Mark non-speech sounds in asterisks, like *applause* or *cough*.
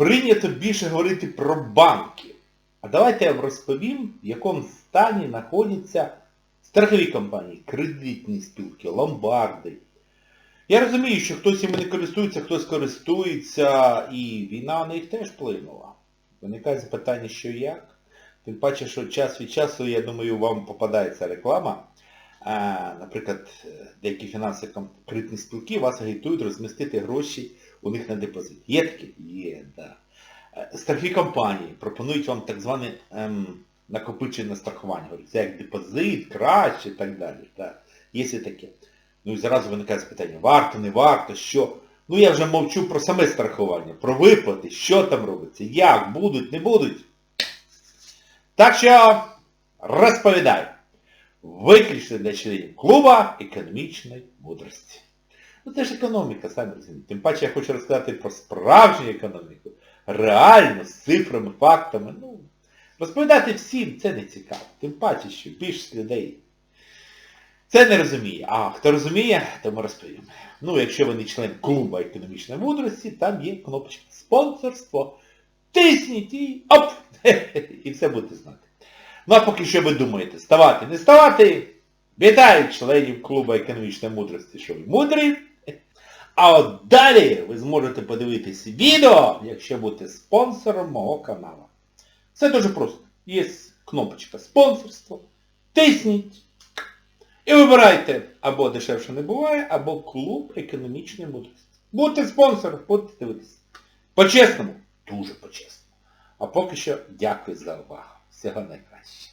прийнято більше говорити про банки. А давайте я вам розповім, в якому стані знаходяться страхові компанії, кредитні спілки, ломбарди. Я розумію, що хтось іми не користується, хтось користується, і війна на них теж вплинула. Виникає запитання, що як. Тим паче, що час від часу, я думаю, вам попадається реклама. Наприклад, деякі фінансові кредитні спілки вас агітують розмістити гроші у них на депозит. Є такі? Є, да. Е, Страхові компанії пропонують вам так зване ем, накопичене страхування. Говорять, це як депозит, краще і так далі. Так. Є таке. Ну і зразу виникає запитання, варто, не варто, що? Ну я вже мовчу про саме страхування, про виплати, що там робиться, як, будуть, не будуть. Так що розповідаю. Виключно для членів клуба економічної мудрості. Ну це ж економіка, самі розумієте. Тим паче я хочу розказати про справжню економіку. Реально, з цифрами, фактами. Ну, розповідати всім це не цікаво. Тим паче, що більшість людей це не розуміє. А хто розуміє, тому розповім. Ну, якщо ви не член клуба економічної мудрості, там є кнопочка спонсорство. Тисніть і оп! *laughs* І все будете знати. Ну а поки що ви думаєте, ставати, не ставати? Вітаю членів клубу економічної мудрості, що ви мудрі. А от далі ви зможете подивитись відео, якщо будете спонсором мого каналу. Все дуже просто. Є кнопочка спонсорство. Тисніть. І вибирайте або дешевше не буває, або клуб економічної мудрості. Будьте спонсором, будете дивитися. По-чесному, дуже по-чесному. А поки що дякую за увагу. 最后那个关系。